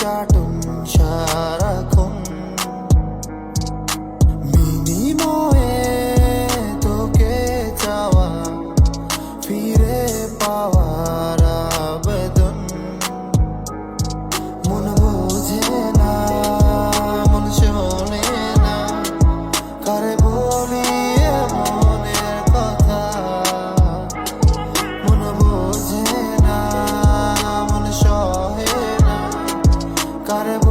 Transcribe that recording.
ചാട്ടും ശാര got it.